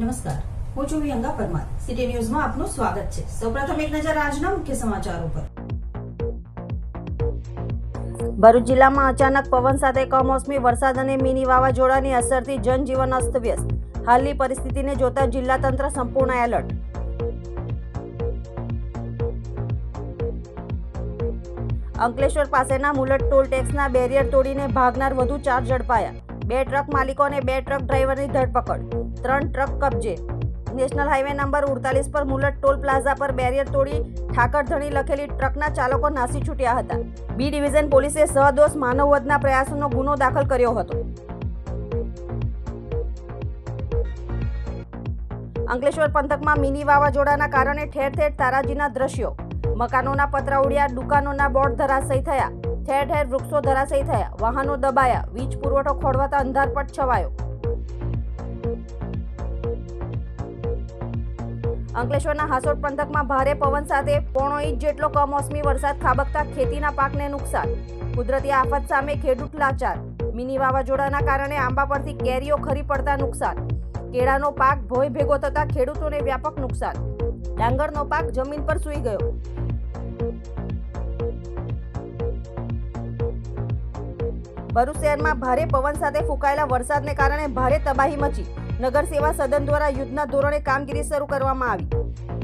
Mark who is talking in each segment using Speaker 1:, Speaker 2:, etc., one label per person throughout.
Speaker 1: નમસ્કાર. હું છું વિહંગા પરમાર. સિટી ન્યૂઝમાં આપનું સ્વાગત છે. સૌપ્રથમ એક નજર આજના મુખ્ય સમાચારો પર. ભરૂચ જિલ્લામાં અચાનક પવન સાથે કમોસમી વરસાદ અને મિની વાવાઝોડાની અસરથી જનજીવન અસ્તવ્યસ્ત. હાલની પરિસ્થિતિને જોતા જિલ્લા તંત્ર સંપૂર્ણ એલર્ટ. અંકલેશ્વર પાસેના મુલટ ટોલ ટેક્સના બેરિયર તોડીને ભાગનાર વધુ ચાર ઝડપાયા. બે ટ્રક માલિકો અને બે ટ્રક ડ્રાઈવરની ધરપકડ. ત્રણ ટ્રક કબજે. નેશનલ હાઈવે નંબર ઉડતાલીસ પર મુલટ ટોલ પ્લાઝા પર બેરિયર તોડી ઠાકરધણી લખેલી ટ્રકના ચાલકો નાસી છૂટ્યા હતા. બી ડિવિઝન પોલીસે સહદોષ માનવવધના પ્રયાસોનો ગુનો દાખલ કર્યો હતો. અંકલેશ્વર પંથકમાં મિની વાવાઝોડાના કારણે ઠેર ઠેર તારાજીના દ્રશ્યો. મકાનોના પતરા ઉડ્યા, દુકાનોના બોર્ડ ધરાશયી થયા. ઠેર ઠેર વૃક્ષો ધરાશયી થયા. વાહનો દબાયા. વીજ પુરવઠો ખોળવાતા અંધારપટ છવાયો. અંકલેશ્વરના હાસોડ પંથકમાં ભારે પવન સાથે પોણો ઇંચ જેટલો કમોસમી વરસાદ ખાબકતા ખેતીના પાકને નુકસાન. કુદરતી આફત સામે ખેડૂત લાચાર. મિની વાવાઝોડાના કારણે આંબા પરથી કેરીઓ ખરી પડતા નુકસાન. કેળાનો પાક ભોય ભેગો થતા ખેડૂતોને વ્યાપક નુકસાન. ડાંગરનો પાક જમીન પર સૂઈ ગયો. ભરૂચ શહેરમાં ભારે પવન સાથે ફૂંકાયેલા વરસાદને કારણે ભારે તબાહી મચી. નગર સેવા સદન દ્વારા યુદ્ધના ધોરણે કામગીરી શરૂ કરવામાં આવી.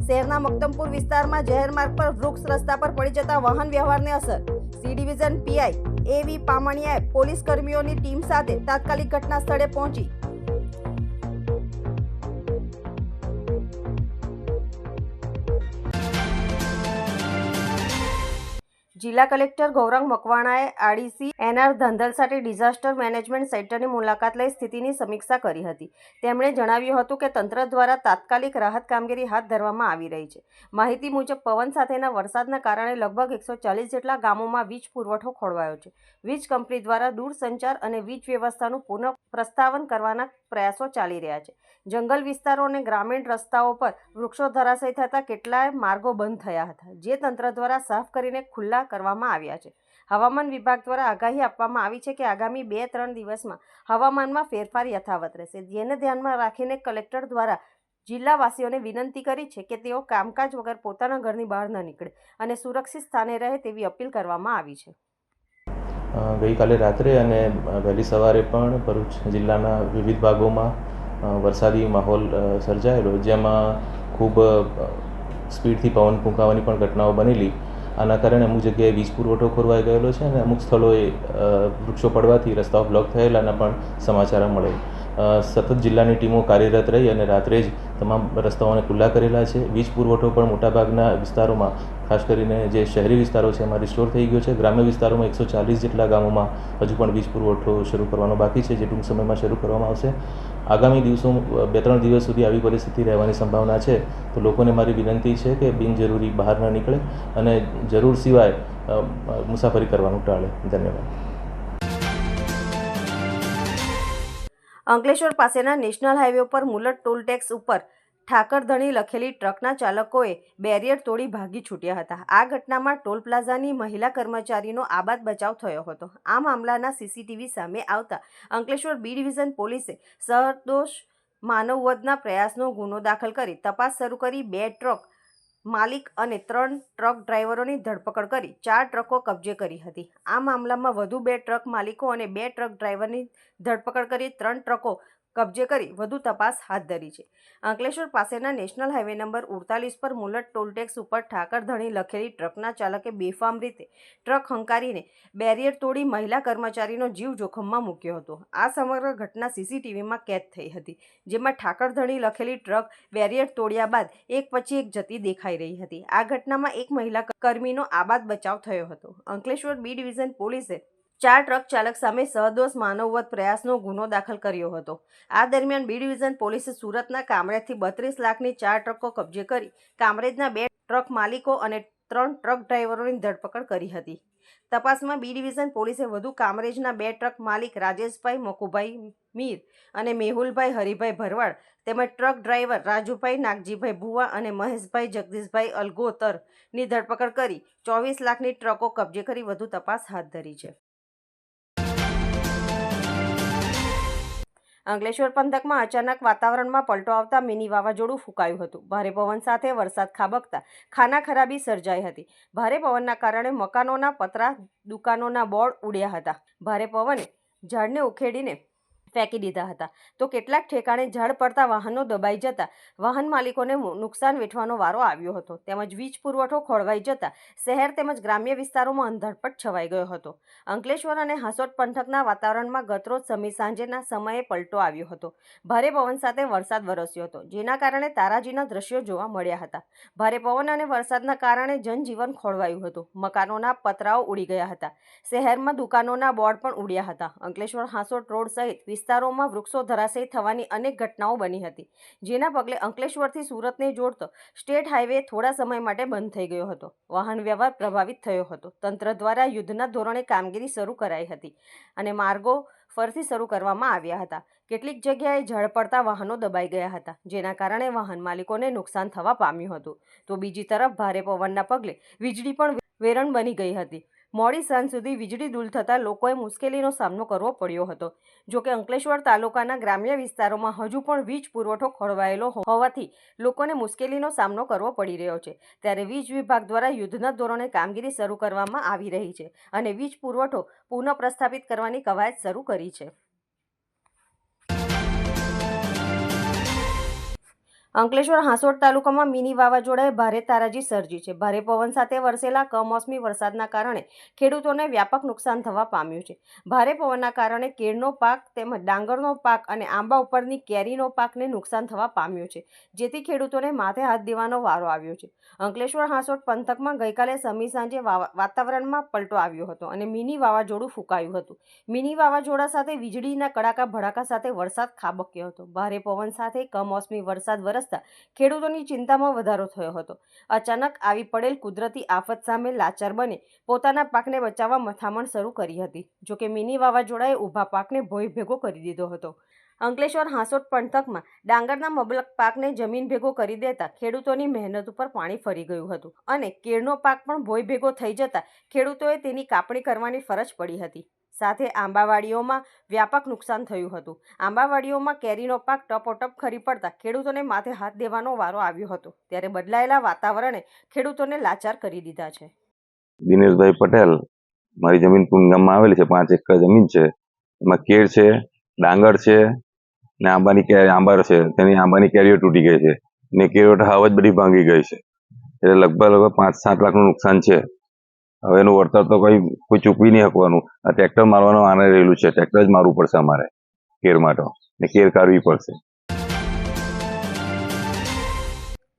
Speaker 1: શહેરના મક્તમપુર વિસ્તારમાં જાહેર માર્ગ પર વૃક્ષ રસ્તા પર પડી જતા વાહન વ્યવહારને અસર. સી ડિવિઝન પીઆઈ એવી પામણિયાએ પોલીસ કર્મીઓની ટીમ સાથે તાત્કાલિક ઘટના સ્થળે પહોંચી. જિલ્લા collector Gaurang મકવાણાએ ADC NR Dhandhalsati disaster management સેન્ટરની મુલાકાત લઈ સ્થિતિની સમીક્ષા કરી હતી. તેમણે જણાવ્યું હતું કે તંત્ર દ્વારા તાત્કાલિક રાહત કામગીરી હાથ ધરવામાં આવી રહી છે. માહિતી મુજબ, પવન સાથેના વરસાદના કારણે લગભગ એકસો ચાલીસ જેટલા ગામોમાં વીજ પુરવઠો ખોળવાયો છે. વીજ કંપની દ્વારા દૂરસંચાર અને વીજ વ્યવસ્થાનું પુનઃ પ્રસ્તાવન કરવાના પ્રયાસો ચાલી રહ્યા છે. જંગલ વિસ્તારો અને ગ્રામીણ રસ્તાઓ પર વૃક્ષો ધરાશય થતાં કેટલાય માર્ગો બંધ થયા હતા, જે તંત્ર દ્વારા સાફ કરીને ખુલ્લા કરવામાં આવ્યા છે. હવામાન વિભાગ દ્વારા આગાહી આપવામાં આવી છે કે આગામી બે ત્રણ દિવસમાં હવામાનમાં ફેરફાર યથાવત રહેશે. જેને ધ્યાનમાં રાખીને કલેક્ટર દ્વારા જિલ્લાવાસીઓને વિનંતી કરી છે કે તેઓ કામકાજ વગર પોતાના ઘરની બહાર ન નીકળે અને સુરક્ષિત સ્થાને રહે તેવી અપીલ કરવામાં આવી છે.
Speaker 2: ગઈકાલે રાત્રે અને વહેલી સવારે પણ ભરૂચ જિલ્લાના વિવિધ ભાગોમાં વરસાદી માહોલ સર્જાયેલો, જેમાં ખૂબ સ્પીડથી પવન ફૂંકાવાની પણ ઘટનાઓ બનેલી. આના કારણે અમુક જગ્યાએ વીજ પુરવઠો ખોરવાઈ ગયેલો છે અને અમુક સ્થળોએ વૃક્ષો પડવાથી રસ્તાઓ બ્લોક થયેલાના પણ સમાચાર મળે. સતત જિલ્લાની ટીમો કાર્યરત રહી અને રાત્રે જ તમામ રસ્તાઓને ખુલ્લા કરેલા છે. વીજ પુરવઠો પણ મોટાભાગના વિસ્તારોમાં, ખાસ કરીને જે શહેરી વિસ્તારો છે, એમાં રિસ્ટોર થઈ ગયો છે. ગ્રામ્ય વિસ્તારોમાં એકસો ચાલીસ જેટલા ગામોમાં હજુ પણ વીજ પુરવઠો શરૂ કરવાનો બાકી છે, જે ટૂંક સમયમાં શરૂ કરવામાં આવશે. આગામી દિવસો બે ત્રણ દિવસ સુધી આવી પરિસ્થિતિ રહેવાની સંભાવના છે. તો લોકોને મારી વિનંતી છે કે બિનજરૂરી બહાર ન નીકળે અને જરૂર સિવાય મુસાફરી કરવાનું ટાળે. ધન્યવાદ.
Speaker 1: અંકલેશ્વર પાસેના નેશનલ હાઈવે પર મુલટ ટોલ ટેક્સ ઉપર ઠાકરધણી લખેલી ટ્રકના ચાલકોએ બેરિયર તોડી ભાગી છૂટ્યા હતા. આ ઘટનામાં ટોલ પ્લાઝાની મહિલા કર્મચારીનો આબાદ બચાવ થયો હતો. આ મામલાના સીસીટીવી સામે આવતા અંકલેશ્વર બી ડિવિઝન પોલીસે સરદોષ માનવવધના પ્રયાસનો ગુનો દાખલ કરી તપાસ શરૂ કરી બે ટ્રક માલિક અને ત્રણ ટ્રક ડ્રાઈવરોની ધરપકડ કરી, ચાર ટ્રકો કબજે કરી હતી. આ મામલામાં વધુ બે ટ્રક માલિકો અને બે ટ્રક ડ્રાઈવરની ધરપકડ કરી, ત્રણ ટ્રકો કબજે કરી વધુ તપાસ હાથ ધરી છે. અંકલેશ્વર પાસેના નેશનલ હાઈવે નંબર ઉડતાલીસ પર મુલટ ટોલટેક્સ ઉપર ઠાકરધણી લખેલી ટ્રકના ચાલકે બેફામ રીતે ટ્રક હંકારીને બેરિયર તોડી મહિલા કર્મચારીનો જીવ જોખમમાં મૂક્યો હતો. આ સમગ્ર ઘટના સીસીટીવીમાં કેદ થઈ હતી, જેમાં ઠાકરધણી લખેલી ટ્રક બેરિયર તોડ્યા બાદ એક પછી એક જતી દેખાઈ રહી હતી. આ ઘટનામાં એક મહિલા કર્મીનો આબાદ બચાવ થયો હતો. અંકલેશ્વર બી ડિવિઝન પોલીસે ચાર ટ્રક ચાલક સામે સહદોષ માનવવત પ્રયાસનો ગુનો દાખલ કર્યો હતો. આ દરમિયાન બી ડિવિઝન પોલીસે સુરતના કામરેજથી બત્રીસ લાખની ચાર ટ્રકો કબજે કરી કામરેજના બે ટ્રક માલિકો અને ત્રણ ટ્રક ડ્રાઈવરોની ધરપકડ કરી હતી. તપાસમાં બી ડિવિઝન પોલીસે વધુ કામરેજના બે ટ્રક માલિક રાજેશભાઈ, મકુભાઈ મીર અને મેહુલભાઈ, હરિભાઈ ભરવાડ તેમજ ટ્રક ડ્રાઈવર રાજુભાઈ, નાગજીભાઈ ભુવા અને મહેશભાઈ, જગદીશભાઈ અલગોતરની ધરપકડ કરી ચોવીસ લાખની ટ્રકો કબજે કરી વધુ તપાસ હાથ ધરી છે. અંકલેશ્વર પંથકમાં અચાનક વાતાવરણમાં પલટો આવતા મિની વાવાઝોડું ફૂંકાયું હતું. ભારે પવન સાથે વરસાદ ખાબકતા ખાના ખરાબી સર્જાઈ હતી. ભારે પવનના કારણે મકાનોના પતરા, દુકાનોના બોર્ડ ઉડ્યા હતા. ભારે પવને ઝાડને ઉખેડીને ફેંકી દીધા હતા. તો કેટલાક ઠેકાણે ઝાડ પડતા વાહનો દબાઈ જતા વાહન માલિકોને નુકસાન વેઠવાનો વારો આવ્યો હતો. તેમજ વીજ પુરવઠો ખોળવાઈ જતા શહેર તેમજ ગ્રામ્ય વિસ્તારોમાં અંધારપટ છવાઈ ગયો હતો. અંકલેશ્વર અને હાસોટ પંથકના વાતાવરણમાં ગતરોજ સમી સાંજેના સમયે પલટો આવ્યો હતો. ભારે પવન સાથે વરસાદ વરસ્યો હતો, જેના કારણે તારાજીના દ્રશ્યો જોવા મળ્યા હતા. ભારે પવન અને વરસાદના કારણે જનજીવન ખોળવાયું હતું. મકાનોના પતરાઓ ઉડી ગયા હતા. શહેરમાં દુકાનોના બોર્ડ પણ ઉડ્યા હતા. અંકલેશ્વર હાંસોટ રોડ સહિત વિસ્તારોમાં વૃક્ષો ધરાશયી થવાની અનેક ઘટનાઓ બની હતી, જેના પગલે અંકલેશ્વરથી સુરતને જોડતો સ્ટેટ હાઈવે થોડા સમય માટે બંધ થઈ ગયો હતો. વાહન વ્યવહાર પ્રભાવિત થયો હતો. તંત્ર દ્વારા યુદ્ધના ધોરણે કામગીરી શરૂ કરાઈ હતી અને માર્ગો ફરીથી શરૂ કરવામાં આવ્યા હતા. કેટલીક જગ્યાએ ઝાડ પડતા વાહનો દબાઈ ગયા હતા, જેના કારણે વાહન માલિકોને નુકસાન થવા પામ્યું હતું. તો બીજી તરફ ભારે પવનના પગલે વીજળી પણ વેરણ બની ગઈ હતી. મોડી સાંજ સુધી વીજળી દૂર થતાં લોકોએ મુશ્કેલીનો સામનો કરવો પડ્યો હતો. જોકે અંકલેશ્વર તાલુકાના ગ્રામ્ય વિસ્તારોમાં હજુ પણ વીજ પુરવઠો ખોળવાયેલો હોવાથી લોકોને મુશ્કેલીનો સામનો કરવો પડી રહ્યો છે. ત્યારે વીજ વિભાગ દ્વારા યુદ્ધના ધોરણે કામગીરી શરૂ કરવામાં આવી રહી છે અને વીજ પુરવઠો પુનઃ પ્રસ્થાપિત કરવાની કવાયત શરૂ કરી છે. અંકલેશ્વર હાંસોડ તાલુકામાં મિની વાવાઝોડાએ ભારે તારાજી સર્જી છે. ભારે પવન સાથે વરસેલા કમોસમી વરસાદના કારણે ખેડૂતોને વ્યાપક નુકસાન થવા પામ્યું છે. ભારે પવનના કારણે કેળનો પાક તેમજ ડાંગરનો પાક અને આંબા ઉપરની કેરીનો પાકને નુકસાન થવા પામ્યું છે, જેથી ખેડૂતોને માથે હાથ દેવાનો વારો આવ્યો છે. અંકલેશ્વર હાંસોડ પંથકમાં ગઈકાલે સમી સાંજે વાતાવરણમાં પલટો આવ્યો હતો અને મિની વાવાઝોડું ફૂંકાયું હતું. મિની વાવાઝોડા સાથે વીજળીના કડાકા ભડાકા સાથે વરસાદ ખાબક્યો હતો. ભારે પવન સાથે કમોસમી વરસાદ વરસતા ખેડૂતોની ચિંતામાં વધારો થયો હતો. અચાનક આવી પડેલ કુદરતી આફત સામે લાચાર બની પોતાના પાકને બચાવવા મથામણ શરૂ કરી હતી. જોકે મિની વાવાઝોડાએ ઊભા પાકને ભોય ભેગો કરી દીધો હતો. અંકલેશ્વર હાંસોટ પંથકમાં ડાંગરના મબલક પાકને જમીન ભેગો કરી દેતા ખેડૂતોની મહેનત ઉપર પાણી ફરી ગયું હતું અને કેળનો પાક પણ ભોય ભેગો થઈ જતા ખેડૂતોએ તેની કાપણી કરવાની ફરજ પડી હતી. સાથે આંબાવાડીઓમાં વ્યાપક નુકસાન થયું હતું. આંબાવાડીઓમાં કેરીનો પાક ટપોટપ ખરી પડતા ખેડૂતોને માથે હાથ દેવાનો વારો આવ્યો હતો. ત્યારે બદલાયેલા વાતાવરણે ખેડૂતોને લાચાર કરી દીધા છે.
Speaker 3: દિનેશભાઈ પટેલ, મારી જમીન પૂનગામમાં આવેલી છે, પાંચ એકર જમીન છે. એમાં કેળ છે, ડાંગર છે ને આંબાની કેરી આંબાર છે. તેની આંબાની કેરીઓ તૂટી ગઈ છે. ને કેરીઓ હાવ જ બધી ભાંગી ગઈ છે. એટલે લગભગ લગભગ પાંચ સાત લાખનું નુકસાન છે. હવે એનું વળતર તો કઈ કોઈ ચૂકવી નહીં શકવાનું. આ ટ્રેક્ટર મારવાનું આને રહેલું છે. ટ્રેક્ટર જ મારવું પડશે અમારે. કેર માટે. ને કેર કાઢવી પડશે.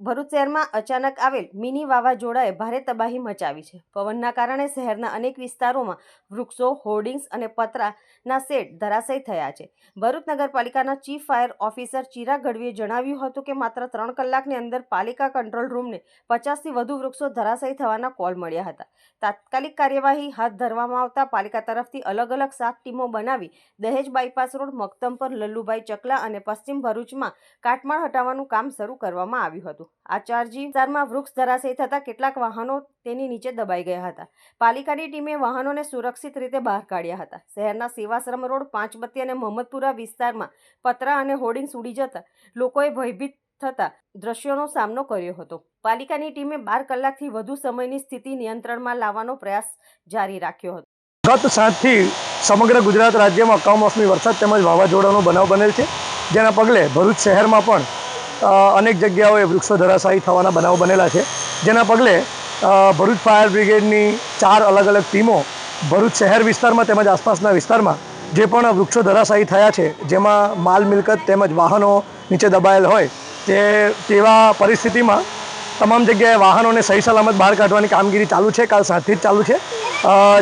Speaker 1: ભરૂચ શહેરમાં અચાનક આવેલ મિની વાવાઝોડાએ ભારે તબાહી મચાવી છે. પવનના કારણે શહેરના અનેક વિસ્તારોમાં વૃક્ષો, હોર્ડિંગ્સ અને પતરાના સેટ ધરાશયી થયા છે. ભરૂચ નગરપાલિકાના ચીફ ફાયર ઓફિસર ચિરા ગઢવીએ જણાવ્યું હતું કે માત્ર ત્રણ કલાકની અંદર પાલિકા કંટ્રોલ રૂમને પચાસથી વધુ વૃક્ષો ધરાશયી થવાના કોલ મળ્યા હતા. તાત્કાલિક કાર્યવાહી હાથ ધરવામાં આવતા પાલિકા તરફથી અલગ અલગ સાત ટીમો બનાવી દહેજ બાયપાસ રોડ મક્તમ પર લલ્લુભાઈ ચકલા અને પશ્ચિમ ભરૂચમાં કાટમાળ હટાવવાનું કામ શરૂ કરવામાં આવ્યું હતું. આ ચારજી વિસ્તારમાં વૃક્ષ ધરાશયી થતાં કેટલાક વાહનો તેની નીચે દબાઈ ગયા હતા. પાલિકાની ટીમે વાહનોને સુરક્ષિત રીતે બહાર કાઢ્યા હતા. શહેરના સેવાશ્રમ રોડ, પાંચબત્તી અને મોહમ્મદપુરા વિસ્તારમાં પતરા અને હોર્ડિંગ્સ ઉડી જતા લોકોએ ભયભીત થતા દ્રશ્યોનો સામનો કર્યો હતો. પાલિકાની ટીમે બાર કલાકથી વધુ સમયની સ્થિતિ નિયંત્રણમાં લાવવાનો પ્રયાસ જારી રાખ્યો હતો.
Speaker 4: ગત સાંજથી સમગ્ર ગુજરાત રાજ્યમાં કમોસમી વરસાદ તેમજ વાવાઝોડાનો બનાવ બનેલ છે. જેના પગલે ભરૂચ શહેરમાં પણ અનેક જગ્યાઓએ વૃક્ષો ધરાશાયી થવાના બનાવો બનેલા છે. જેના પગલે ભરૂચ ફાયર બ્રિગેડની ચાર અલગ અલગ ટીમો ભરૂચ શહેર વિસ્તારમાં તેમજ આસપાસના વિસ્તારમાં જે પણ વૃક્ષો ધરાશાયી થયા છે, જેમાં માલ મિલકત તેમજ વાહનો નીચે દબાયેલ હોય, તે, તેવા પરિસ્થિતિમાં તમામ જગ્યાએ વાહનોને સહી સલામત બહાર કાઢવાની કામગીરી ચાલુ છે, કાલ સાંજથી જ ચાલુ છે.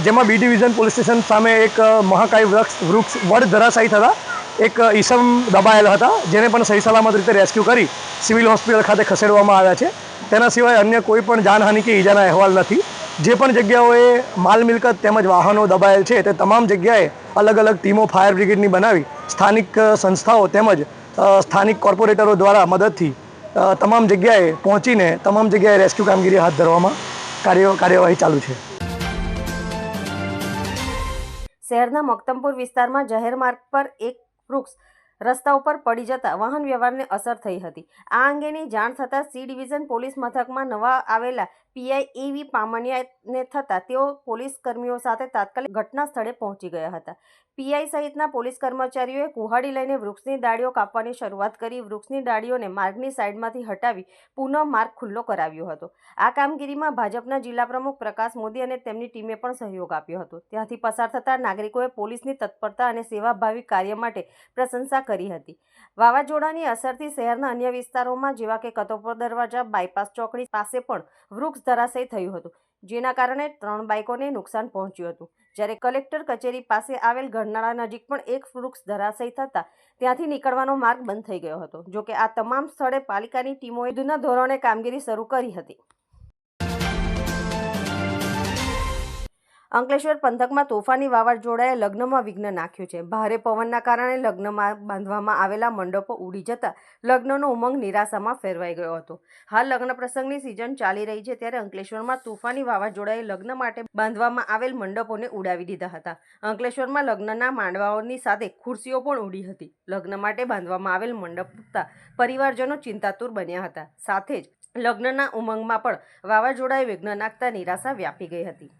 Speaker 4: જેમાં બી ડિવિઝન પોલીસ સ્ટેશન સામે એક મહાકાય વૃક્ષ વૃક્ષ વડ ધરાશાયી થતાં એક ઈસમ દબાયેલા હતા, જેને પણ સહી સલામત રીતે રેસ્ક્યુ કરી સિવિલ હોસ્પિટલ ખાતે ખસેડવામાં આવ્યા છે. તેના સિવાય અન્ય કોઈ પણ જાનહાનિ કે ઈજાના અહેવાલ નથી. જે પણ જગ્યાઓએ માલ મિલકત તેમજ વાહનો દબાયેલ છે, તે તમામ જગ્યાએ અલગ અલગ ટીમો ફાયર બ્રિગેડની બનાવી સ્થાનિક સંસ્થાઓ તેમજ સ્થાનિક કોર્પોરેટરો દ્વારા મદદથી તમામ જગ્યાએ પહોંચીને તમામ જગ્યાએ રેસ્ક્યુ કામગીરી હાથ ધરવામાં કાર્ય, કાર્યવાહી ચાલુ છે.
Speaker 1: શહેરના મક્તમપુર વિસ્તારમાં જાહેર માર્ગ પર એક વૃક્ષ રસ્તા ઉપર પડી જતા વાહન વ્યવહારને અસર થઈ હતી. આ અંગેની જાણ થતાં સી ડિવિઝન પોલીસ મથકમાં નવા આવેલા પીઆઈ એવી પામણિયાને થતાં તેઓ પોલીસ કર્મીઓ સાથે તાત્કાલિક ઘટના સ્થળે પહોંચી ગયા હતા. પીઆઈ સહિતના પોલીસ કર્મચારીઓએ કુહાડી લઈને વૃક્ષની ડાળીઓ કાપવાની શરૂઆત કરી, વૃક્ષની ડાળીઓને માર્ગની સાઈડમાંથી હટાવી પુનઃ માર્ગ ખુલ્લો કરાવ્યો હતો. આ કામગીરીમાં ભાજપના જિલ્લા પ્રમુખ પ્રકાશ મોદી અને તેમની ટીમે પણ સહયોગ આપ્યો હતો. ત્યાંથી પસાર થતા નાગરિકોએ પોલીસની તત્પરતા અને સેવાભાવી કાર્ય માટે પ્રશંસા કરી હતી. વાવાઝોડાની અસરથી શહેરના અન્ય વિસ્તારોમાં જેવા કે કતોપર દરવાજા, બાયપાસ ચોકડી પાસે પણ વૃક્ષ ધરાશયી થયું હતું, જેના કારણે ત્રણ બાઇકોને નુકસાન પહોંચ્યું હતું. જ્યારે કલેક્ટર કચેરી પાસે આવેલ ગરનાળા નજીક પણ એક વૃક્ષ ધરાશયી થતાં ત્યાંથી નીકળવાનો માર્ગ બંધ થઈ ગયો હતો, જોકે આ તમામ સ્થળે પાલિકાની ટીમોએ યુદ્ધના ધોરણે કામગીરી શરૂ કરી હતી. અંકલેશ્વર પંથકમાં તોફાની વાવાઝોડાએ લગ્નમાં વિઘ્ન નાખ્યું છે. ભારે પવનના કારણે લગ્નમાં બાંધવામાં આવેલા મંડપો ઉડી જતા લગ્નનો ઉમંગ નિરાશામાં ફેરવાઈ ગયો હતો. હાલ લગ્ન પ્રસંગની સિઝન ચાલી રહી છે ત્યારે અંકલેશ્વરમાં તોફાની વાવાઝોડાએ લગ્ન માટે બાંધવામાં આવેલ મંડપોને ઉડાવી દીધા હતા. અંકલેશ્વરમાં લગ્નના માંડવાઓની સાથે ખુરશીઓ પણ ઉડી હતી. લગ્ન માટે બાંધવામાં આવેલ મંડપ તૂટતા પરિવારજનો ચિંતાતુર બન્યા હતા. સાથે જ લગ્નના ઉમંગમાં પણ વાવાઝોડાએ વિઘ્ન નાખતા નિરાશા વ્યાપી ગઈ હતી.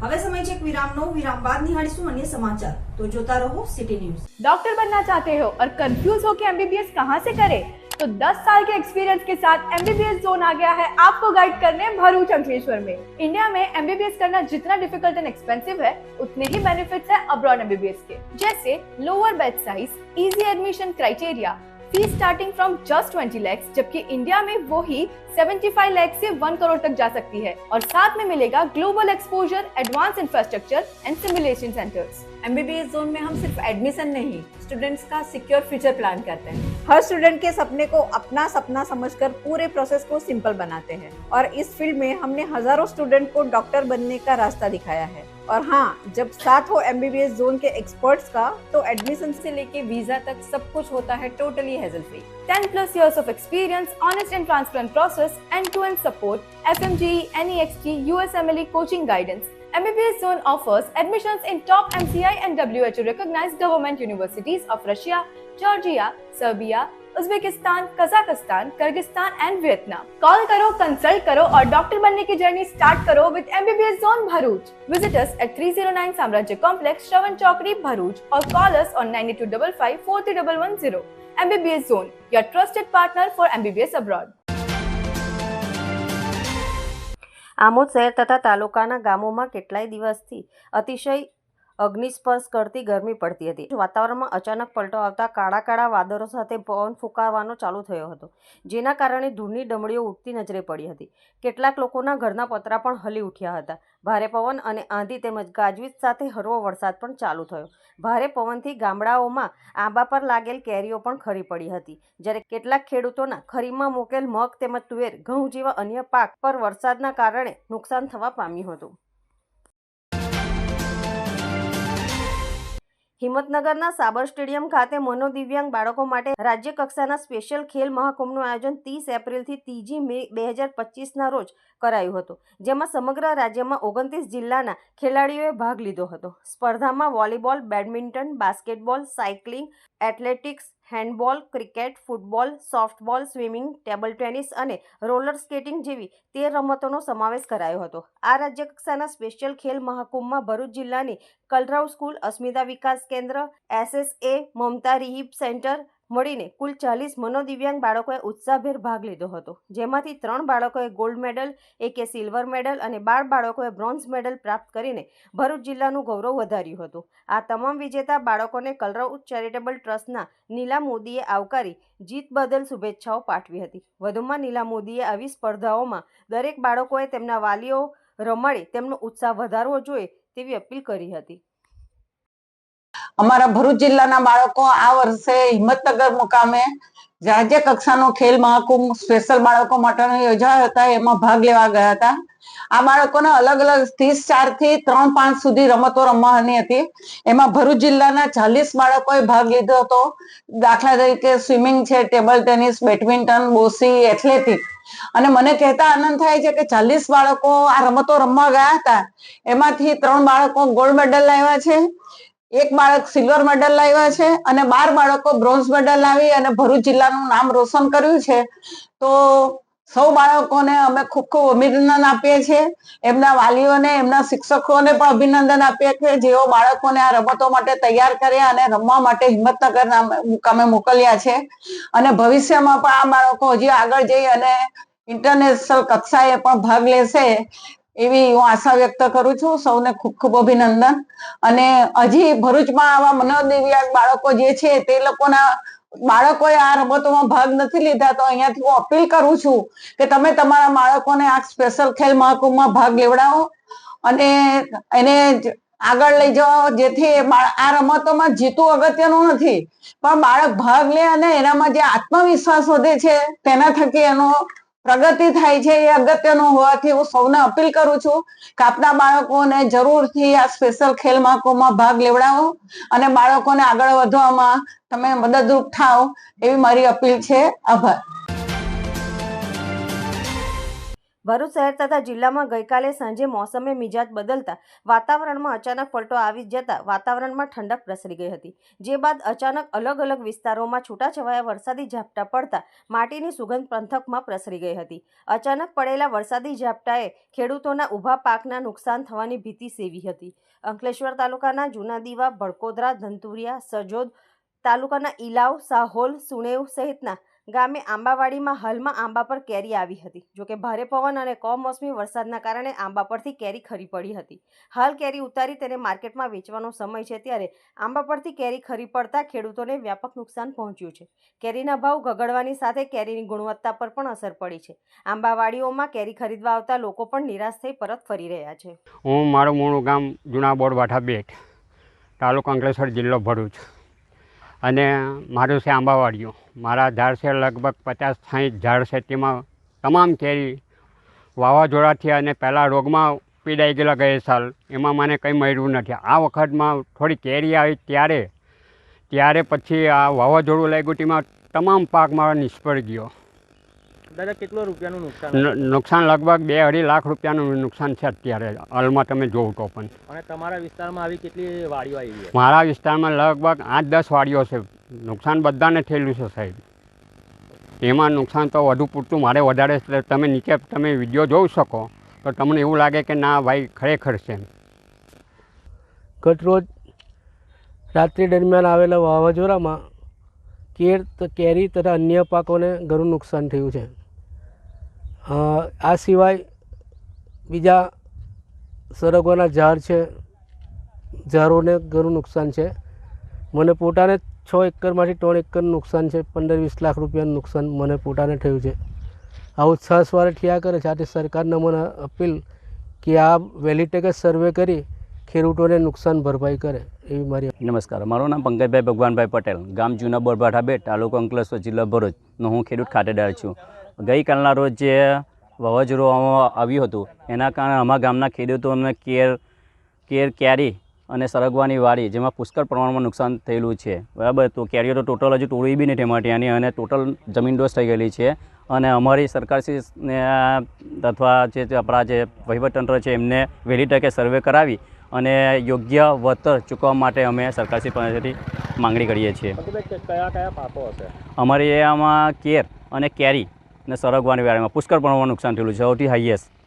Speaker 5: હવે સમય છે એક વિરામનો વિરામ બાદ નિહાળીશું અન્ય સમાચાર તો જોતા રહો સિટી ન્યૂઝ
Speaker 6: डॉक्टर बनना चाहते हो और कंफ्यूज हो कि एमबीबीएस कहाँ से करें तो 10 साल के एक्सपीरियंस के साथ एमबीबीएस जोन आ गया है आपको गाइड करने भरूच अंकलेश्वर में इंडिया में एमबीबीएस करना जितना डिफिकल्ट एंड एक्सपेंसिव है उतने ही बेनिफिट्स है अब्रॉड एमबीबीएस के जैसे lower bed size easy admission criteria fees starting from just 20 lakhs जबकि इंडिया में वो ही 75 लैक्स ऐसी वन करोड़ तक जा सकती है। और साथ में मिलेगा global exposure advance infrastructure and simulation centres
Speaker 7: MBBS zone में हम सिर्फ़ एडमिशन नहीं स्टूडेंट्स का सिक्योर फ्यूचर प्लान करते हैं। हर स्टूडेंट के सपने को अपना सपना समझकर पूरे प्रोसेस को सिंपल बनाते हैं। और इस फ़ील्ड में हमने हज़ारों स्टूडेंट को डॉक्टर बनने का रास्ता दिखाया है। और हाँ जब साथ हो एमबीबीएस जोन के एक्सपर्ट्स का तो एडमिशन से लेके वीज़ा तक सब कुछ होता है totally hassle free
Speaker 6: 10 plus years of experience, honest and transparent process, end-to-end support, FMGE, NEXT, USMLE coaching guidance. MBBS Zone offers admissions in top MCI and WHO recognized government universities of Russia, Georgia, Serbia, Uzbekistan Kazakhstan Kyrgyzstan and Vietnam call करो consult करो और doctor बनने की journey start करो with MBBS zone Bharuch visit us at 309 Samrajya complex Shravan Chokdi Bharuch और call us on 9255 MBBS Zone, your trusted partner for MBBS abroad.
Speaker 1: Amod શહેર તથા તાલુકાના ગામોમાં કેટલાય દિવસથી અતિશય અગ્નિસ્પર્શ કરતી ગરમી પડતી હતી. વાતાવરણમાં અચાનક પલટો આવતા કાળા કાળા વાદળો સાથે પવન ફૂંકાવાનો ચાલુ થયો હતો, જેના કારણે ધૂળની ડમળીઓ ઉઠતી નજરે પડી હતી. કેટલાક લોકોના ઘરના પતરા પણ હલી ઉઠ્યા હતા. ભારે પવન અને આંધી તેમજ ગાજવીજ સાથે હળવો વરસાદ પણ ચાલુ થયો. ભારે પવનથી ગામડાઓમાં આંબા પર લાગેલ કેરીઓ પણ ખરી પડી હતી. જ્યારે કેટલાક ખેડૂતોના ખરીમાં મૂકેલ મગ તેમજ તુવેર, ઘઉં જેવા અન્ય પાક પર વરસાદના કારણે નુકસાન થવા પામ્યું હતું. હિંમતનગરના સાબર સ્ટેડિયમ ખાતે મનોદિવ્યાંગ બાળકો માટે રાજ્ય કક્ષાના સ્પેશિયલ ખેલ મહાકુંભનું આયોજન ત્રીસ એપ્રિલથી ત્રીજી મે બે હજાર પચીસના રોજ કરાયું હતું, જેમાં સમગ્ર રાજ્યમાં ઓગણત્રીસ જિલ્લાના ખેલાડીઓએ ભાગ લીધો હતો. સ્પર્ધામાં volleyball, badminton, basketball, cycling, athletics handball, cricket, football, softball, swimming, table tennis અને રોલર સ્કેટિંગ જેવી તેર રમતોનો સમાવેશ કરાયો હતો. આ રાજ્ય કક્ષાના સ્પેશિયલ ખેલ મહાકુંભમાં ભરૂચ જિલ્લાની કલરાવ સ્કૂલ, અસ્મિતા વિકાસ કેન્દ્ર, એસએસએ, મમતા રિહીબ સેન્ટર મળીને કુલ ચાલીસ મનોદિવ્યાંગ બાળકોએ ઉત્સાહભેર ભાગ લીધો હતો. જેમાંથી ત્રણ બાળકોએ ગોલ્ડ મેડલ, એકે સિલ્વર મેડલ અને બાર બાળકોએ બ્રોન્ઝ મેડલ પ્રાપ્ત કરીને ભરૂચ જિલ્લાનું ગૌરવ વધાર્યું હતું. આ તમામ વિજેતા બાળકોને કલરવ ચેરિટેબલ ટ્રસ્ટના નીલા મોદીએ આવકારી જીત બદલ શુભેચ્છાઓ પાઠવી હતી. વધુમાં નીલા મોદીએ આવી સ્પર્ધાઓમાં દરેક બાળકોએ તેમના વાલીઓ રમાડી તેમનો ઉત્સાહ વધારવો જોઈએ તેવી અપીલ કરી હતી.
Speaker 8: અમારા ભરૂચ જિલ્લાના બાળકો આ વર્ષે હિંમતનગર મુકામે રાજ્ય કક્ષાનો ખેલ મહાકુંભ સ્પેશિયલ બાળકો માટેનો યોજાયો હતા, એમાં ભાગ લેવા ગયા હતા. આ બાળકોને અલગ અલગ ત્રીસ ચારથી ત્રણ પાંચ સુધી રમતો રમવાની હતી. એમાં ભરૂચ જિલ્લાના ચાલીસ બાળકોએ ભાગ લીધો હતો. દાખલા તરીકે સ્વિમિંગ છે, table tennis, badminton, bocce, athletic. અને મને કહેતા આનંદ થાય છે કે ચાલીસ બાળકો આ રમતો રમવા ગયા હતા. એમાંથી ત્રણ બાળકો ગોલ્ડ મેડલ લાવ્યા છે. એક બાળક સિલ્વર મેડલ લાવ્યા છે અને બાર બાળકો બ્રોન્ઝ મેડલ લાવી અને ભરૂચ જિલ્લાનું નામ રોશન કર્યું છે. તો સૌ બાળકોને અમે ખૂબ ખૂબ અભિનંદન આપીએ છીએ. એમના વાલીઓને, એમના શિક્ષકોને પણ અભિનંદન આપીએ છીએ. જેઓ બાળકોને આ રમતો માટે તૈયાર કર્યા અને રમવા માટે હિંમતનગર મુકામે મોકલ્યા છે. અને ભવિષ્યમાં પણ આ બાળકો હજી આગળ જઈ અને ઇન્ટરનેશનલ કક્ષાએ પણ ભાગ લેશે. એવી હું આશા વ્યક્ત કરું છું. સૌને ખૂબ ખૂબ અભિનંદન. અને હજી ભરૂચમાં આવા મનોદિવ્યાંગ બાળકો જે છે તે લોકોના બાળકોએ આ રમતોમાં ભાગ નથી લીધા. તો અહીંયાથી હું અપીલ કરું છું કે તમે તમારા બાળકોને આ સ્પેશિયલ ખેલ મહાકુંભમાં ભાગ લેવડાવો અને એને આગળ લઈ જાઓ. જેથી આ રમતોમાં જીતવું અગત્યનું નથી. પણ બાળક ભાગ લે અને એનામાં જે આત્મવિશ્વાસ વધે છે તેના થકી એનો પ્રગતિ થાય છે એ અગત્યનું હોવાથી હું સૌને અપીલ કરું છું કે આપના બાળકોને જરૂરથી આ સ્પેશિયલ ખેલ મહાકુંભમાં ભાગ લેવડાવો અને બાળકોને આગળ વધવામાં તમે મદદરૂપ થાઓ એવી મારી અપીલ છે. આભાર.
Speaker 1: ભરૂચ શહેર તથા જિલ્લામાં ગઈકાલે સાંજે મોસમે મિજાજ બદલતા વાતાવરણમાં અચાનક પલટો આવી જતા વાતાવરણમાં ઠંડક પ્રસરી ગઈ હતી. જે બાદ અચાનક અલગ અલગ વિસ્તારોમાં છૂટાછવાયા વરસાદી ઝાપટા પડતા માટીની સુગંધ પંથકમાં પ્રસરી ગઈ હતી. અચાનક પડેલા વરસાદી ઝાપટાએ ખેડૂતોના ઊભા પાકના નુકસાન થવાની ભીતિ સેવી હતી. અંકલેશ્વર તાલુકાના જૂના દીવા ભડકોદરા, ધંતુરિયા, સજોદ તાલુકાના ઇલાવ સાહોલ સુણેવ સહિતના ગામે આંબાવાડીમાં હાલમાં આંબા પર કેરી આવી હતી. જોકે ભારે પવન અને કમોસમી વરસાદના કારણે આંબા પરથી કેરી ખરી પડી હતી. હાલ કેરી ઉતારી તેને માર્કેટમાં વેચવાનો સમય છે ત્યારે આંબા પરથી કેરી ખરી પડતા ખેડૂતોને વ્યાપક નુકસાન પહોંચ્યું છે. કેરીના ભાવ ગગડવાની સાથે કેરીની ગુણવત્તા પર પણ અસર પડી છે. આંબાવાડીઓમાં કેરી ખરીદવા આવતા લોકો પણ નિરાશ થઈ પરત ફરી રહ્યા છે.
Speaker 9: હું મારું મૂળ ગામ જૂના બોરવાઠા બેટ, તાલુકો અંકલેશ્વર જિલ્લો ભરૂચ. અને મારું છે આંબાવાડીયું. મારા ઝાડ છે લગભગ પચાસ સાઠ ઝાડ છે. તેમાં તમામ કેરી વાવાઝોડાથી અને પહેલાં રોગમાં પીડાઈ ગયેલા ગયે સાલ. એમાં મને કંઈ મળ્યું નથી. આ વખતમાં થોડી કેરી આવી ત્યારે ત્યારે પછી આ વાવાઝોડું લાગ્યું. તેમાં તમામ પાક મારો નિષ્ફળ ગયો.
Speaker 10: દાદા કેટલો રૂપિયાનું નુકસાન
Speaker 9: નુકસાન લગભગ બે અઢી લાખ રૂપિયાનું નુકસાન છે અત્યારે. હાલમાં તમે જોવો તો પણ.
Speaker 10: અને તમારા વિસ્તારમાં આવી કેટલી વાડીઓ આવી છે?
Speaker 9: મારા વિસ્તારમાં લગભગ આઠ દસ વાડીઓ છે. નુકસાન બધાને થયેલું છે સાહેબ. એમાં નુકસાન તો વધુ પૂરતું મારે વધારે તમે નીચે તમે વીડિયો જોઈ શકો તો તમને એવું લાગે કે ના ભાઈ ખરેખર છે
Speaker 11: ગતરોજ રાત્રિ દરમિયાન આવેલા વાવાઝોડામાં કેર તો કેરી તથા અન્ય પાકોને ઘણું નુકસાન થયું છે. આ સિવાય બીજા સરગવાના ઝાડ છે, ઝાડોને ઘણું નુકસાન છે. મને પોતાને છ એકરમાંથી ત્રણ એકરનું નુકસાન છે, પંદર વીસ લાખ રૂપિયાનું નુકસાન મને પોતાને થયું છે. આવું સવારે થયા કરે છે. આથી સરકારને મને અપીલ કે આ વહેલી તકે સર્વે કરી ખેડૂતોને નુકસાન ભરપાઈ કરે, એવી મારી
Speaker 12: નમસ્કાર. મારું નામ પંકજભાઈ ભગવાનભાઈ પટેલ. ગામ જૂના બોરભાઠા બેટ, તાલુકો અંકલેશ્વર, જિલ્લો ભરૂચનો હું ખેડૂત ખાતેદાર છું. ગઈકાલના રોજ જે વાવાઝોડું આવ્યું હતું એના કારણે અમારા ગામના ખેડૂતોને કેર કેર કેરી અને સરગવાની વાડી જેમાં પુષ્કળ પ્રમાણમાં નુકસાન થયેલું છે. બરાબર તો કેરીઓ તો ટોટલ હજુ તોડી બી નથી આની અને ટોટલ જમીન દોષ થઈ ગયેલી છે. અને અમારી સરકારશ્રીને અથવા જે જે આપણા જે વહીવટતંત્ર છે એમને વહેલી તકે સર્વે કરાવી અને યોગ્ય વળતર ચૂકવવા માટે અમે સરકારશ્રી પાસેથી માંગણી કરીએ છીએ.
Speaker 10: કયા કયા પાકો હશે?
Speaker 12: અમારી એમાં કેર અને કેરી અને સરગવાની વાડીમાં પુષ્કળ પ્રમાણમાં નુકસાન થયેલું છે. સૌથી હાઈએસ્ટ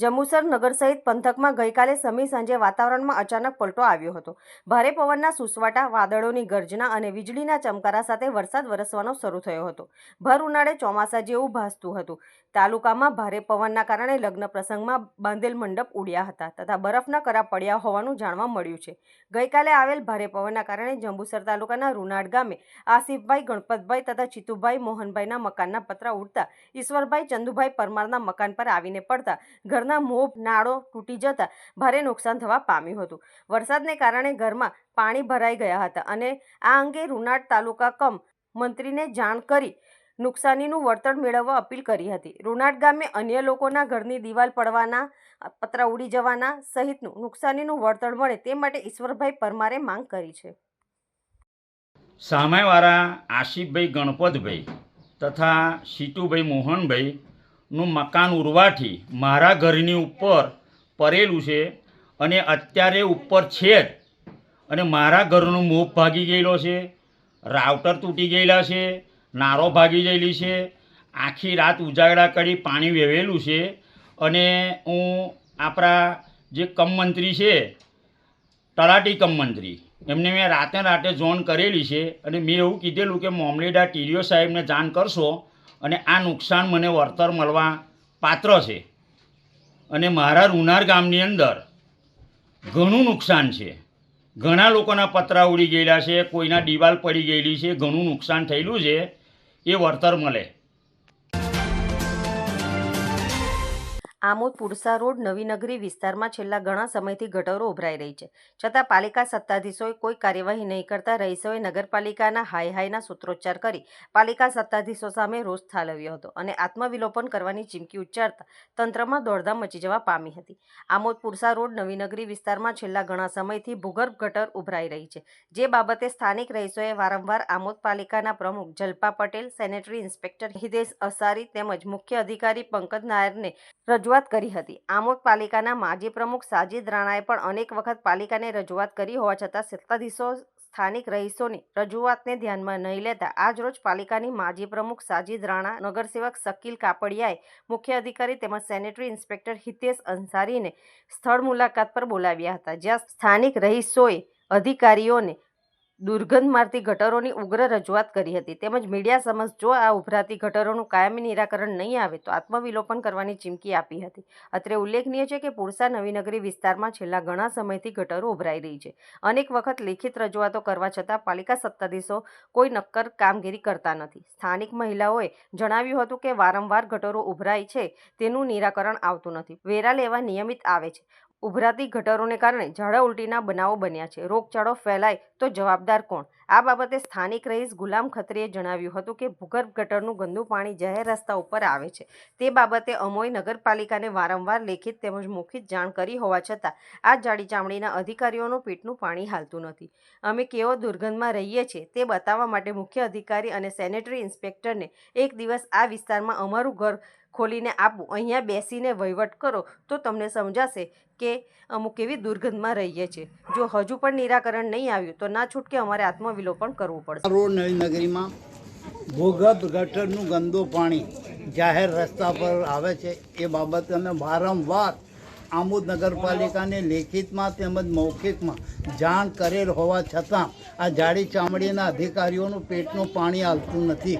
Speaker 1: જંબુસર નગર સહિત પંથકમાં ગઈકાલે સમી સાંજે વાતાવરણમાં અચાનક પલટો આવ્યો હતો. ભારે પવનના સુસવાટા, વાદળોની ગર્જના અને વીજળીના ચમકારા સાથે વરસાદ વરસવાનો શરૂ થયો હતો. ભર ઉનાળે ચોમાસા જેવું ભાસતું હતું. તાલુકામાં ભારે પવનના કારણે લગ્ન પ્રસંગમાં બાંધેલ મંડપ ઉડ્યા હતા તથા બરફના કરા પડ્યા હોવાનું જાણવા મળ્યું છે. ગઈકાલે આવેલ ભારે પવનના કારણે જંબુસર તાલુકાના રૂનાડ ગામે આસિફભાઈ, ગણપતભાઈ તથા ચિતુભાઈ, મોહનભાઈના મકાનના પતરા ઉડતા ઈશ્વરભાઈ, ચંદુભાઈ પરમારના મકાન પર આવીને પડતા ઘરના મોભ નાળો તૂટી જતા ભારે નુકસાન થવા પામ્યું હતું. વરસાદને કારણે ઘરમાં પાણી ભરાઈ ગયા હતા અને આ અંગે રૂનાડ તાલુકા કમ મંત્રીને જાણ કરી નુકસાનીનું વળતર મેળવવા અપીલ કરી હતી. રૂનાટ ગામે અન્ય લોકોના ઘરની દિવાલ પડવાના, પતરા ઉડી જવાના સહિતનું નુકસાનીનું વળતર મળે તે માટે ઈશ્વરભાઈ પરમારે માંગ કરી છે.
Speaker 13: સામેવાળા આશિફભાઈ ગણપતભાઈ તથા સીતુભાઈ મોહનભાઈનું મકાન ઉરવાથી મારા ઘરની ઉપર પડેલું છે અને અત્યારે ઉપર છે જ. અને મારા ઘરનો મોપ ભાગી ગયેલો છે, રાઉટર તૂટી ગયેલા છે, નારો ભાગી ગયેલી છે, આખી રાત ઉજાગરા કરી પાણી વેવેલું છે અને હું આપણા જે કમ મંત્રી છે, તલાટી કમમંત્રી એમને મેં રાતે રાતે જોન કરેલી છે અને મેં એવું કીધેલું કે મોમલેડા ટીડીઓ સાહેબને જાણ કરશો અને આ નુકસાન મને વળતર મળવા પાત્ર છે. અને મારા રૂનાર ગામની અંદર ઘણું નુકસાન છે. ઘણા લોકોના પતરા ઉડી ગયેલા છે, કોઈના દિવાલ પડી ગયેલી છે, ઘણું નુકસાન થયેલું છે, એ વળતર મળે.
Speaker 1: આમોદ પુરસા રોડ નવીનગરી વિસ્તારમાં છેલ્લા ઘણા સમયથી ગટરો ઉભરાઈ રહી છે. છતાં પાલિકા સત્તાધીશોએ કોઈ કાર્યવાહી નહીં કરતા રહીશોએ નગરપાલિકાના હાય હાયના સૂત્રોચ્ચાર કરી પાલિકા સત્તાધીશો સામે રોષ ઠાલવ્યો હતો અને આત્મવિલોપન કરવાની ચીમકી ઉચ્ચારતા તંત્રમાં દોડધામ મચી જવા પામી હતી. આમોદ પુરસા રોડ નવીનગરી વિસ્તારમાં છેલ્લા ઘણા સમયથી ભૂગર્ભ ગટર ઉભરાઈ રહી છે. જે બાબતે સ્થાનિક રહીશોએ વારંવાર આમોદ પાલિકાના પ્રમુખ જલ્પા પટેલ, સેનેટરી ઇન્સ્પેક્ટર હિદેશ અસારી તેમજ મુખ્ય અધિકારી પંકજ નાયરને રજૂઆત કરી હતી. આમોદ પાલિકાના માજી પ્રમુખ સાજીદ રાણાએ પણ અનેક વખત પાલિકાને રજૂઆત કરી હોવા છતાં સત્તાધીશો સ્થાનિક રહીશોની રજૂઆતને ધ્યાનમાં નહીં લેતા આજરોજ પાલિકાની માજી પ્રમુખ સાજીદ રાણા, નગરસેવક શકીલ કાપડિયાએ મુખ્ય અધિકારી તેમજ સેનેટરી ઇન્સ્પેક્ટર હિતેશ અંસારીને સ્થળ મુલાકાત પર બોલાવ્યા હતા. જ્યાં સ્થાનિક રહીશોએ અધિકારીઓને દુર્ગંધ મારતી ગટરોની ઉગ્ર રજૂઆત કરી હતી. તેમજ મીડિયા સમક્ષ જો આ ઉભરાતી ગટરોનું કાયમી નિરાકરણ નહીં આવે, તો આત્મવિલોપન કરવાની ચીમકી આપી હતી. અત્રે ઉલ્લેખનીય છે કે પુરસા નવીનગરી વિસ્તારમાં છેલ્લા ઘણા સમયથી ગટરો ઉભરાઈ રહી છે. અનેક વખત લેખિત રજૂઆતો કરવા છતાં પાલિકા સત્તાધીશો કોઈ નક્કર કામગીરી કરતા નથી. સ્થાનિક મહિલાઓએ જણાવ્યું હતું કે વારંવાર ગટરો ઉભરાય છે, તેનું નિરાકરણ આવતું નથી. વેરા લેવા નિયમિત આવે છે. ઉભરાતી ગટરોને કારણે ઝાડા ઉલટીના બનાવો બન્યા છે. રોગચાળો ફેલાય તો જવાબદાર કોણ? આ બાબતે સ્થાનિક રહીશ ગુલામ ખત્રીએ જણાવ્યું હતું કે, ભૂગર્ભ ગટરનું ગંદુ પાણી જાહેર રસ્તા ઉપર આવે છે. તે બાબતે અમોય નગરપાલિકાને વારંવાર લેખિત તેમજ મૌખિત જાણ કરી હોવા છતાં, આ જાડી ચામડીના અધિકારીઓનું પેટનું પાણી હાલતું નથી. અમે કેવો દુર્ગંધમાં રહીએ છીએ તે બતાવવા માટે મુખ્ય અધિકારી અને સેનેટરી ઇન્સ્પેક્ટરને એક દિવસ આ વિસ્તારમાં અમારું ઘર ખોલીને આપું. અહીંયા બેસીને વહીવટ કરો તો તમને સમજાશે કે અમુક એવી દુર્ગંધમાં રહીએ છીએ. જો હજુ પણ નિરાકરણ નહીં આવ્યું તો ના છૂટકે અમારે આત્મવિલોપન કરવું પડશે.
Speaker 14: રોડ નવી નગરીમાં ભૂગર્ભ ગટરનું ગંદુ પાણી જાહેર રસ્તા પર આવે છે એ બાબતે અમે વારંવાર આમોદ નગરપાલિકાને લેખિતમાં તેમજ મૌખિકમાં જાણ કરેલ હોવા છતાં આ જાડી ચામડીના અધિકારીઓનું પેટનું પાણી આવતું નથી.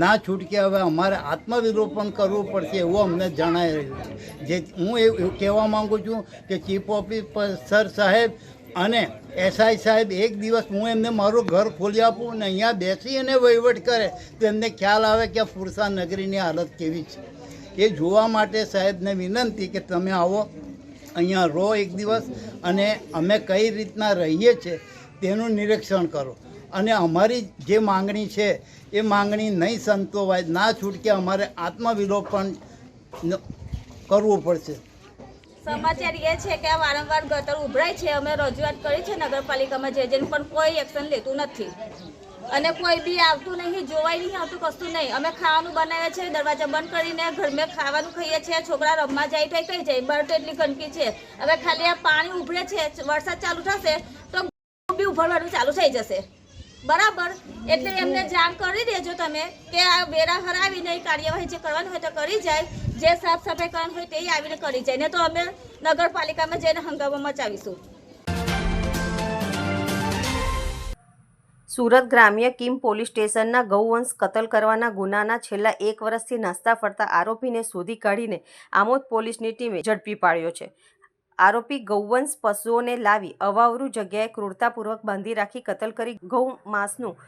Speaker 14: ના છૂટકે હવે અમારે આત્મવિરોપણ કરવું પડશે એવું અમને જણાઈ રહ્યું છે. જે હું એવું કહેવા માગું છું કે ચીફ ઓફિસર સાહેબ અને એસઆઈ સાહેબ એક દિવસ હું એમને મારું ઘર ખોલી આપું અને અહીંયા બેસી અને વહીવટ કરે, તો એમને ખ્યાલ આવે કે ફુરસા નગરીની હાલત કેવી છે. એ જોવા માટે સાહેબને વિનંતી કે તમે આવો, અહીંયા રહો એક દિવસ અને અમે કઈ રીતના રહીએ છીએ તેનું નિરીક્ષણ કરો. અને અમારી જે માંગણી છે, એ માંગણી નહીં સંતોવાય, ના છૂટકે અમારે આત્મવિલોપન કરવું પડશે.
Speaker 15: સમાચાર એ છે કે વારંવાર ગટર ઉભરાય છે. અમે રજૂઆત કરી છે નગરપાલિકામાં જે જેને પણ કોઈ એક્શન લેતું નથી. અને કોઈ બી આવતું નહીં, જોવાય નહીં, આવતું કશું નહીં. અમે ખાવાનું બનાવીએ છીએ, દરવાજા બંધ કરીને ઘરમાં ખાવાનું ખાઈએ છીએ. છોકરા રમવા જાય તો કઈ જાય બહાર એટલી ગંદકી છે. હવે ખાલી આ પાણી ઉભરે છે, વરસાદ ચાલુ થશે, તો બી ઉભરવાનું ચાલુ થઈ જશે. બરાબર? એટલે એમને જાણ કરી દેજો તમે કે આ વેરા હરાવીને કાર્યવાહી જે કરવાની હોય તો કરી જાય. જે સાફ સફાઈ કરવાની હોય તે આવીને કરી જાય. ને તો અમે નગરપાલિકામાં જઈને હંગામો મચાવીશું.
Speaker 1: સુરત ગ્રામ્ય કિમ પોલીસ સ્ટેશનના ગૌવંશ કતલ કરવાના ગુનાના છેલ્લા એક વર્ષથી નાસ્તા ફરતા આરોપીને શોધી કાઢીને આમોદ પોલીસની ટીમે ઝડપી પાડ્યો છે. આરોપી ગૌવંશ પશુઓને લાવી અવાવરૂ જગ્યાએ ક્રૂરતાપૂર્વક બાંધી રાખી કતલ કરી ગૌ માંસનું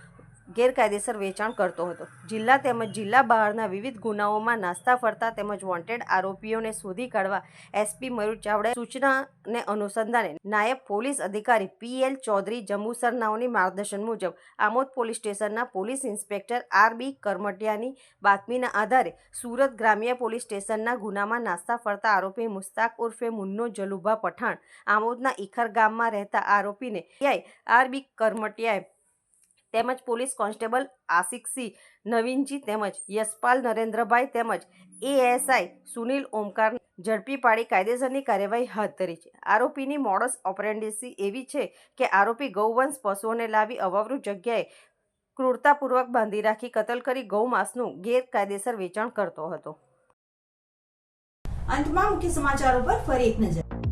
Speaker 1: ગેરકાયદેસર વેચાણ કરતો હતો. જિલ્લા તેમજ જિલ્લા બહારના વિવિધ ગુનાઓમાં નાસ્તા ફરતા તેમજ વોન્ટેડ આરોપીઓને શોધી કાઢવા એસપી મયુર ચાવડાએ સૂચનાને અનુસંધાને નાયબ પોલીસ અધિકારી પી એલ ચૌધરી જંબુસરનાઓની માર્ગદર્શન મુજબ આમોદ પોલીસ સ્ટેશનના પોલીસ ઇન્સ્પેક્ટર આર બી કરમટિયાની બાતમીના આધારે સુરત ગ્રામ્ય પોલીસ સ્ટેશનના ગુનામાં નાસ્તા ફરતા આરોપી મુસ્તાક ઉર્ફે મુન્નો જલુભા પઠાણ આમોદના ઈખર ગામમાં રહેતા આરોપીને આર બી કરમટિયાએ તેમજ પોલીસ કોન્સ્ટેબલ આશિકસિંહ નવીનજી તેમજ યશપાલ નરેન્દ્રભાઈ તેમજ એએસઆઈ સુનિલ ઓમકાર ઝડપી પાડી કાયદેસરની કાર્યવાહી હાથ ધરી છે. આરોપીની મોડસ ઓપરેન્ડિસી એવી છે કે આરોપી ગૌવંશ પશુઓને લાવી અવાવરૂ જગ્યાએ ક્રૂરતાપૂર્વક બાંધી રાખી કતલ કરી ગૌમાંસનું ગેરકાયદેસર વેચાણ કરતો હતો.
Speaker 5: અંતમાં મુખ્ય સમાચારો પર ફરી એક નજર.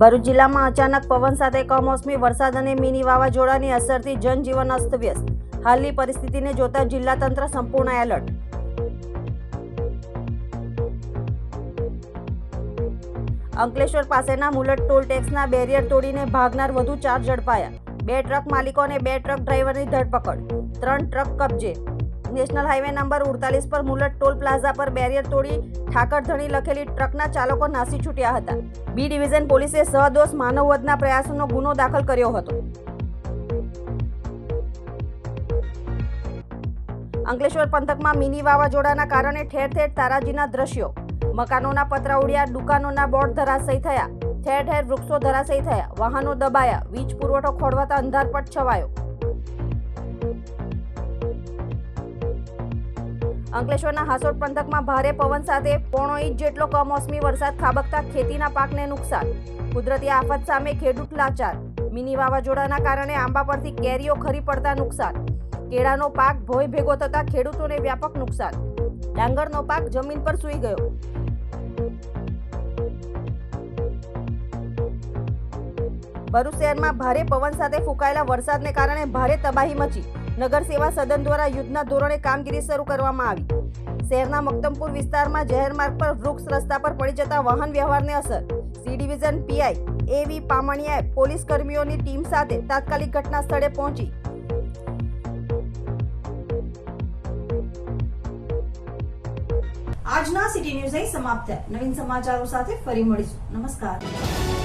Speaker 1: ભરૂચ જિલ્લામાં અચાનક પવન સાથે કમોસમી વરસાદ અને મિની વાવાઝોડાની અસરથી જનજીવન અસ્તવ્યસ્ત. હાલની પરિસ્થિતિને જોતા જિલ્લા તંત્ર સંપૂર્ણ એલર્ટ. અંકલેશ્વર પાસેના મુલટ ટોલ ટેક્સના બેરિયર તોડીને ભાગનાર વધુ ચાર ઝડપાયા. બે ટ્રક માલિકો અને બે ટ્રક ડ્રાઈવરની ધરપકડ. ત્રણ ટ્રક કબજે. નેશનલ હાઈવે નંબર ઉડતાલીસ પર મુલટ ટોલ પ્લાઝા પર બેરિયર તોડી ઠાકરધણી લખેલી ટ્રકના ચાલકો નાસી છૂટ્યા હતા. બી ડિવિઝન પોલીસે સહદોષ માનવવધના પ્રયાસોનો ગુનો દાખલ કર્યો હતો. અંકલેશ્વર પંથકમાં મિની વાવાઝોડાના કારણે ઠેર ઠેર તારાજીના દ્રશ્યો. મકાનોના પતરા ઉડ્યા, દુકાનોના બોર્ડ ધરાશયી થયા, ઠેર ઠેર વૃક્ષો ધરાશયી થયા, વાહનો દબાયા, વીજ પુરવઠો ખોળવાતા અંધારપટ છવાયો. અંકલેશ્વરના હાસોડ પંથકમાં ભારે પવન સાથે પોણો ઇંચ જેટલો કમોસમી વરસાદ ખાબકતા ખેતીના પાકને નુકસાન. કુદરતી આફત સામે ખેડૂત લાચાર. મિની વાવાઝોડાના કારણે આંબા પરથી કેરીઓ ખરી પડતા નુકસાન. કેળાનો પાક ભોય ભેગો થતા ખેડૂતોને વ્યાપક નુકસાન. ડાંગરનો પાક જમીન પર સૂઈ ગયો. ભરૂચ શહેરમાં ભારે પવન સાથે ફૂંકાયેલા વરસાદને કારણે ભારે તબાહી મચી. નગર સેવા સદન દ્વારા યુદ્ધના ધોરણે કામગીરી શરૂ કરવામાં આવી. શહેરના મક્તમપુર વિસ્તારમાં જાહેર માર્ગ પર વૃક્ષ રસ્તા પર પડી જતા વાહન વ્યવહારને અસર. સી ડિવિઝન પીઆઈ એવી પામણિયાએ પોલીસ કર્મીઓની ટીમ સાથે તાત્કાલિક ઘટના સ્થળે પહોંચી.
Speaker 5: આજના સિટી ન્યૂઝ અહીં સમાપ્ત નવીન સમાચારો સાથે ફરી મળીશું. નમસ્કાર.